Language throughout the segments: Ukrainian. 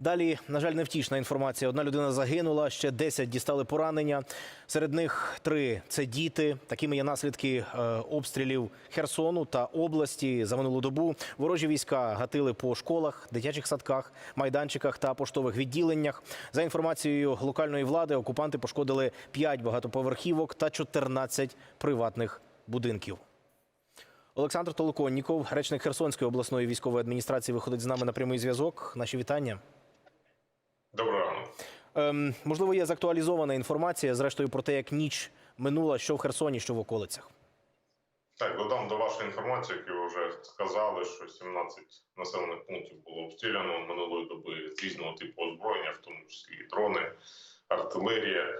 Далі, на жаль, невтішна інформація. Одна людина загинула, ще 10 дістали поранення. Серед них три це діти. Такими є наслідки е, обстрілів Херсону та області за минулу добу. Ворожі війська гатили по школах, дитячих садках, майданчиках та поштових відділеннях. За інформацією локальної влади, окупанти пошкодили 5 багатоповерхівок та 14 приватних будинків. Олександр Толоконніков, речник Херсонської обласної військової адміністрації, виходить з нами на прямий зв'язок. Наші вітання. Ем, можливо, є закtualizована інформація, зрештою, про те, як ніч минула, що в Херсоні, що в околицях. Так, додам до вашої інформації, як ви вже сказали, що 17 населених пунктів було обстріляно минулої доби з різного типу озброєння, в тому числі і дрони, артилерія. Е,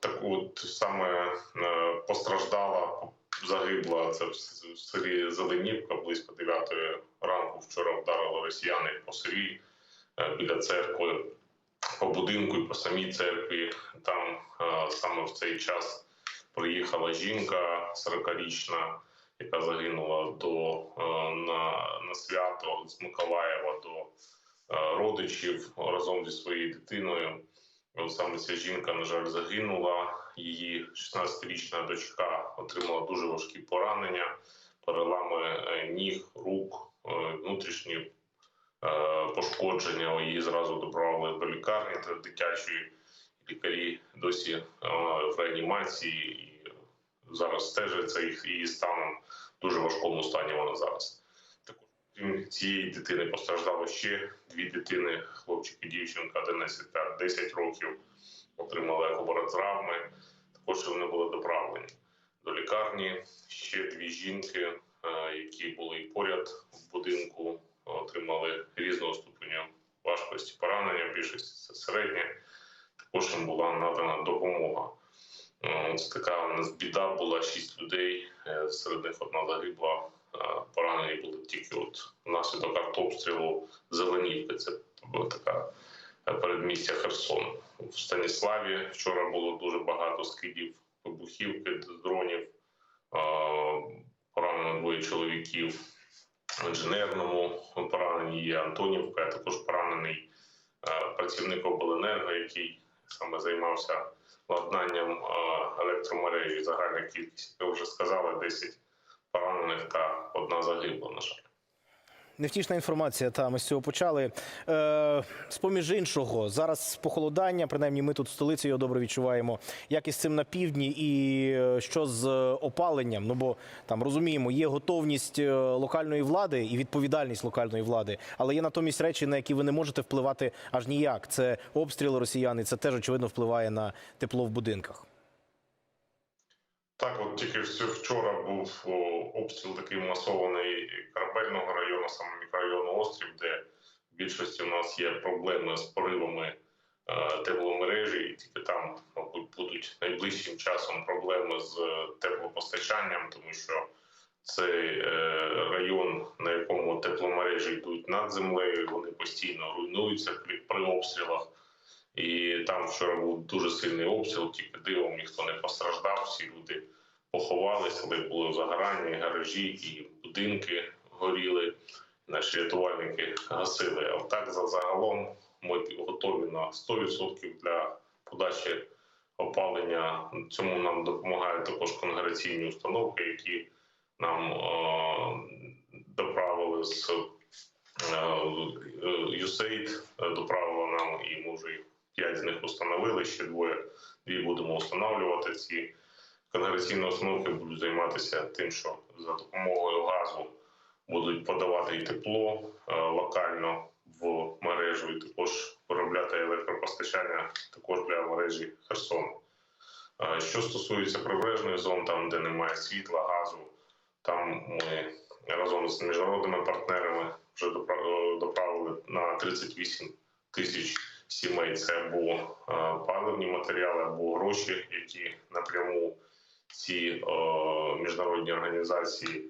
так от саме е, постраждала, загибла це в селі Зеленівка близько 9 ранку. Вчора вдарили росіяни по селі е, біля церкви, по будинку і по самій церкві. Там е, саме в цей час приїхала жінка 40-річна, яка загинула до е, на, на свято з Миколаєва до е, родичів разом зі своєю дитиною. Саме ця жінка, на жаль, загинула. Її 16-річна дочка отримала дуже важкі поранення, перелами ніг, рук, внутрішні е, пошкодження. Її зразу доправили до лікарні до дитячої. Лікарі досі е, в реанімації і зараз стежаться їх її станом дуже важкому стані. Вона зараз також крім цієї дитини постраждало ще дві дитини, хлопчик і дівчинка 11 та 10 років, отримали екоборотравми. Також вони були доправлені до лікарні. Ще дві жінки, е, які були поряд в будинку, отримали різного ступеня важкості Більшість це середнє також їм була надана допомога. Це така у нас біда була шість людей. е, Серед них одна загибла. е, Поранені були тільки от внаслідок артобстрілу Зеленівки. Це була така е, передмістя Херсону. В Станіславі вчора було дуже багато скидів вибухівки дронів. Поранено двоє чоловіків. В інженерному поранені є Антонівка, також поранений працівник обленерго, який саме займався ладнанням е, електромережі. Загальна кількість, ви вже сказали, 10 поранених та одна загибла, на жаль. Невтішна інформація, та ми з цього почали. Е, з-поміж іншого, зараз похолодання, принаймні ми тут в столиці його добре відчуваємо. Як із цим на півдні, і е, що з опаленням? Ну бо там розуміємо, є готовність е, локальної влади і відповідальність локальної влади, але є натомість речі, на які ви не можете впливати аж ніяк. Це обстріли росіян, і це теж очевидно впливає на тепло в будинках. Так, от тільки вчора був обстріл такий масований корабельного району, саме мікрорайону Острів, де в більшості у нас є проблеми з поривами е, тепломережі, і тільки там, мабуть, будуть найближчим часом проблеми з е, теплопостачанням, тому що цей е, район, на якому тепломережі йдуть над землею, вони постійно руйнуються при обстрілах. І там вчора був дуже сильний обстріл, тільки дивом ніхто не постраждав. Всі люди поховалися, але було загорання, гаражі, і будинки горіли. Наші рятувальники гасили. А так за загалом ми готові на 100% для подачі опалення. Цьому нам допомагають також конгрегаційні установки, які нам е, доправили з е, USAID доправила нам, і ми вже їх п'ять з них установили. Ще двоє дві будемо встановлювати. Ці конгрегаційні установки будуть займатися тим, що за допомогою газу будуть подавати і тепло е, локально в мережу, і також виробляти електропостачання також для мережі Херсону. Е, Що стосується прибережної зон, там де немає світла, газу, там ми разом з міжнародними партнерами вже е, доправили на 38 тисяч сімей. Це або е, паливні матеріали, або гроші, які напряму ці е, міжнародні організації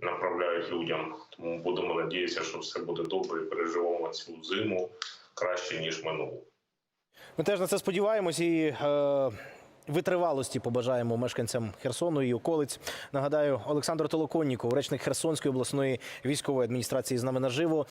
направляють людям. Тому будемо надіятися, що все буде добре і переживемо цю зиму краще ніж минулу. Ми теж на це сподіваємось і е, витривалості побажаємо мешканцям Херсону і околиць. Нагадаю, Олександр Толоконніков, речник Херсонської обласної військової адміністрації з нами наживо.